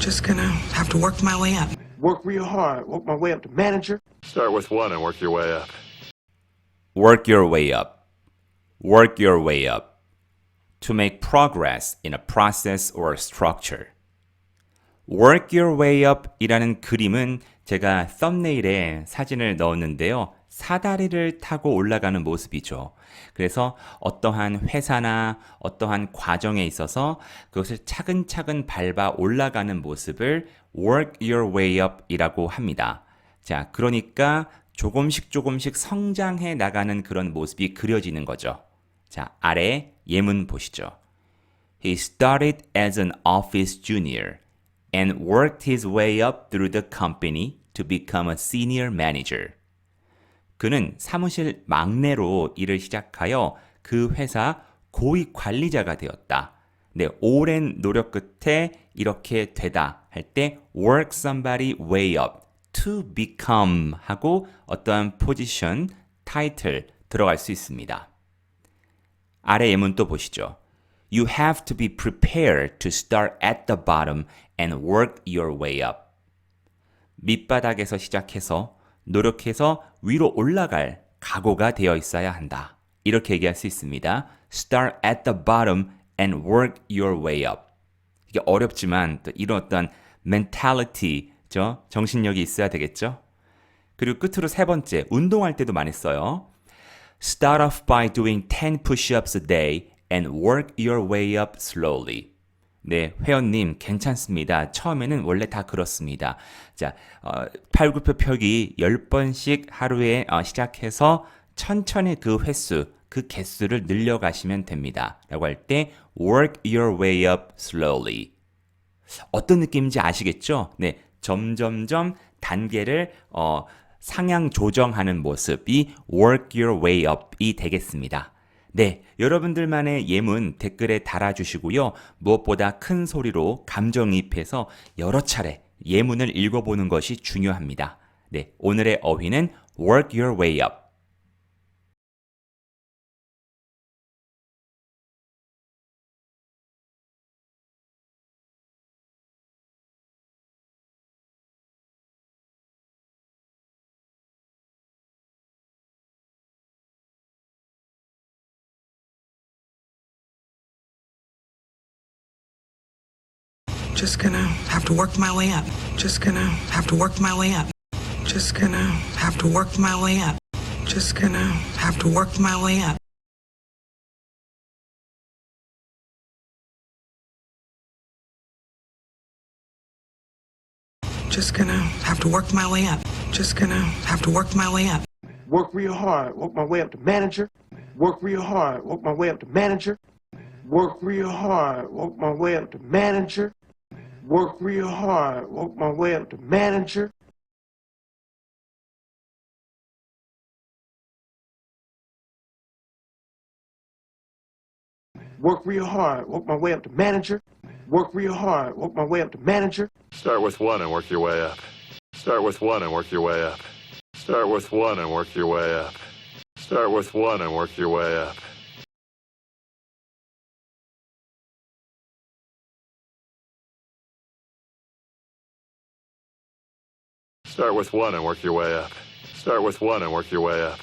Just gonna have to work my way up. Work real hard. Work my way up to manager. Start with one and work your way up. Work your way up. Work your way up. To make progress in a process or structure. Work your way up 이라는 그림은 제가 썸네일에 사진을 넣었는데요. 사다리를 타고 올라가는 모습이죠. 그래서 어떠한 회사나 어떠한 과정에 있어서 그것을 차근차근 밟아 올라가는 모습을 work your way up 이라고 합니다. 자, 그러니까 조금씩 조금씩 성장해 나가는 그런 모습이 그려지는 거죠. 자, 아래 예문 보시죠. He started as an office junior and worked his way up through the company to become a senior manager. 그는 사무실 막내로 일을 시작하여 그 회사 고위 관리자가 되었다. 네, 오랜 노력 끝에 이렇게 되다 할 때 work somebody way up to become 하고 어떠한 포지션, 타이틀 들어갈 수 있습니다. 아래 예문 또 보시죠. You have to be prepared to start at the bottom and work your way up. 밑바닥에서 시작해서 노력해서 위로 올라갈 각오가 되어 있어야 한다. 이렇게 얘기할 수 있습니다. Start at the bottom and work your way up. 이게 어렵지만 또 이런 어떤 mentality, 죠? 정신력이 있어야 되겠죠? 그리고 끝으로 세 번째, 운동할 때도 많이 써요. Start off by doing 10 push-ups a day and work your way up slowly. 네, 회원님 괜찮습니다. 처음에는 원래 다 그렇습니다. 자, 어, 팔굽혀 펴기 10번씩 하루에 어, 시작해서 천천히 그 횟수, 그 개수를 늘려가시면 됩니다. 라고 할 때 work your way up slowly. 어떤 느낌인지 아시겠죠? 네, 점점점 단계를 어, 상향 조정하는 모습이 work your way up이 되겠습니다. 네, 여러분들만의 예문 댓글에 달아주시고요. 무엇보다 큰 소리로 감정이입해서 여러 차례 예문을 읽어보는 것이 중요합니다. 네, 오늘의 어휘는 work your way up. Just gonna have to work my way up. Just gonna have to work my way up. Just gonna have to work my way up. Just gonna have to work my way up. Just gonna have to work my way up. Just gonna have to work my way up. Work real hard. Work my way up to manager. Work real hard. Work my way up to manager. Work real hard. Work my way up to manager. Work real hard. Work my way up to manager. Work real hard. Work my way up to manager. Work real hard. Work my way up to manager. Start with one and work your way up. Start with one and work your way up. Start with one and work your way up. Start with one and work your way up. Start with one and work your way up. Start with one and work your way up.